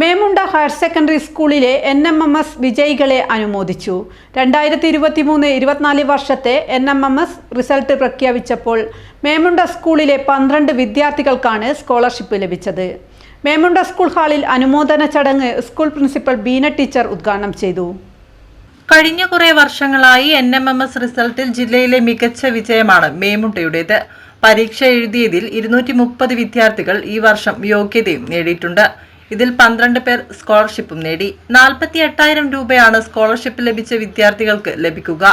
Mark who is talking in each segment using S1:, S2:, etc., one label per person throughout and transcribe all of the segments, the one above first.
S1: Memunda higher secondary സ്കൂളിലെ N M M S വിജയികളെ അനുമോദിച്ചു. രണ്ടായിരത്തി ഇരുപത്തി മൂന്ന് ഇരുപത്തിനാല് വർഷത്തെ N M M S result പ്രഖ്യാപിച്ചപ്പോൾ Memunda സ്കൂളിലെ പന്ത്രണ്ട് വിദ്യാർത്ഥികൾക്കാണ് സ്കോളർഷിപ്പ് ലഭിച്ചത്. മേമുണ്ട സ്കൂൾ ഹാളിൽ അനുമോദന ചടങ്ങ് സ്കൂൾ പ്രിൻസിപ്പൽ ബീന ടീച്ചർ ഉദ്ഘാടനം ചെയ്തു.
S2: കഴിഞ്ഞ കുറേ വർഷങ്ങളായി എൻ എം എം എസ് റിസൾട്ടിൽ ജില്ലയിലെ മികച്ച വിജയമാണ് മേമുണ്ടയുടേത്. പരീക്ഷ എഴുതിയതിൽ ഇരുന്നൂറ്റി മുപ്പത് വിദ്യാർത്ഥികൾ ഈ വർഷം യോഗ്യതയും നേടിയിട്ടുണ്ട്. ഇതിൽ പന്ത്രണ്ട് പേർ സ്കോളർഷിപ്പും നേടി. നാൽപ്പത്തി എട്ടായിരം രൂപയാണ് സ്കോളർഷിപ്പ് ലഭിച്ച വിദ്യാർത്ഥികൾക്ക് ലഭിക്കുക.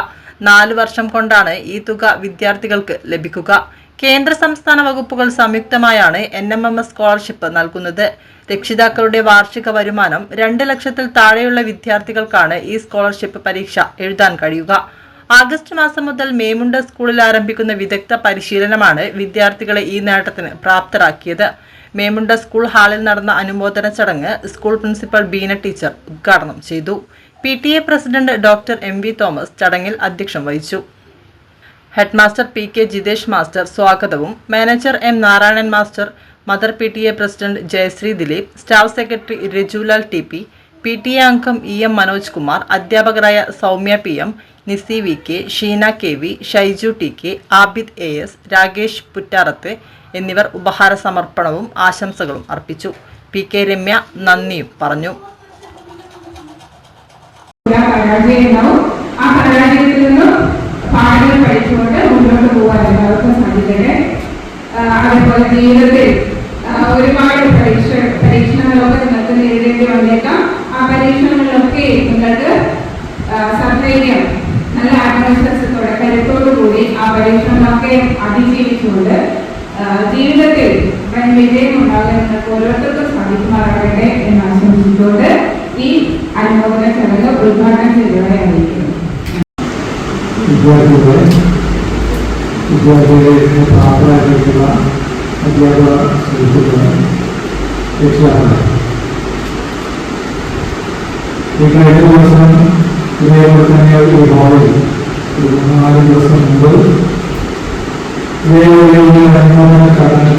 S2: നാല് വർഷം കൊണ്ടാണ് ഈ തുക വിദ്യാർത്ഥികൾക്ക് ലഭിക്കുക. കേന്ദ്ര സംസ്ഥാന വകുപ്പുകൾ സംയുക്തമായാണ് N M M S scholarship നൽകുന്നത്. രക്ഷിതാക്കളുടെ വാർഷിക വരുമാനം രണ്ട് ലക്ഷത്തിൽ താഴെയുള്ള വിദ്യാർത്ഥികൾക്കാണ് ഈ സ്കോളർഷിപ്പ് പരീക്ഷ എഴുതാൻ കഴിയുക. ആഗസ്റ്റ് മാസം മുതൽ മേമുണ്ട സ്കൂളിൽ ആരംഭിക്കുന്ന വിദഗ്ധ പരിശീലനമാണ് വിദ്യാർത്ഥികളെ ഈ നേട്ടത്തിന് പ്രാപ്തരാക്കിയത്. മേമുണ്ട സ്കൂൾ ഹാളിൽ നടന്ന അനുമോദന ചടങ്ങ് സ്കൂൾ പ്രിൻസിപ്പൽ ബീന ടീച്ചർ ഉദ്ഘാടനം ചെയ്തു. P T A president doctor M V Thomas ചടങ്ങിൽ അധ്യക്ഷം വഹിച്ചു. Headmaster P K Jithesh master സ്വാഗതവും manager M Narayanan master mother P T A president Jayasree Dileep staff secretary Rajulal T P P T A അംഗം E M Manoj Kumar അധ്യാപകരായ Soumya P M Nisi V K Sheena K V Shaiju T K Abid A S Rakesh Puttarath എന്നിവർ ഉപഹാര സമർപ്പണവും ആശംസകളും അർപ്പിച്ചു. P K Ramya നന്ദിയും പറഞ്ഞു.
S3: നിന്നും പഠിച്ചുകൊണ്ട് മുന്നോട്ട് അതേപോലെ ജീവിതത്തിൽ ഒരുപാട് പരീക്ഷ പരീക്ഷണങ്ങളൊക്കെ നിങ്ങൾക്ക് നേരിടേണ്ടി വന്നേക്കാം. പരീക്ഷണങ്ങളിലൊക്കെ നിങ്ങൾക്ക് സധൈര്യം നല്ല ആത്മവിശ്വാസത്തോടെ കരുത്തോടു കൂടി ആ പരീക്ഷണങ്ങളൊക്കെ അതിജീവിച്ചുകൊണ്ട് ജീവിതത്തിൽ വിജയം ഉണ്ടാകാൻ നിങ്ങൾക്ക് ഓരോരുത്തർക്കും സാധിക്കുമാറാകട്ടെ എന്ന് ആശംസിച്ചുകൊണ്ട് ഈ അനുമോദന ചടങ്ങ് ഉദ്ഘാടനം ചെയ്തവരെ അറിയിക്കുന്നു.
S4: വിദ്യാർത്ഥികളെ രക്ഷിതാക്കളെ. ഈ കഴിഞ്ഞ ദിവസം ഇതേപോലെ തന്നെ ഈ ഹാളിൽ ഒരു മൂന്നാൽ ദിവസം മുമ്പ് ഇതേപോലെ ഒരു അനുമോദന ചടങ്ങ്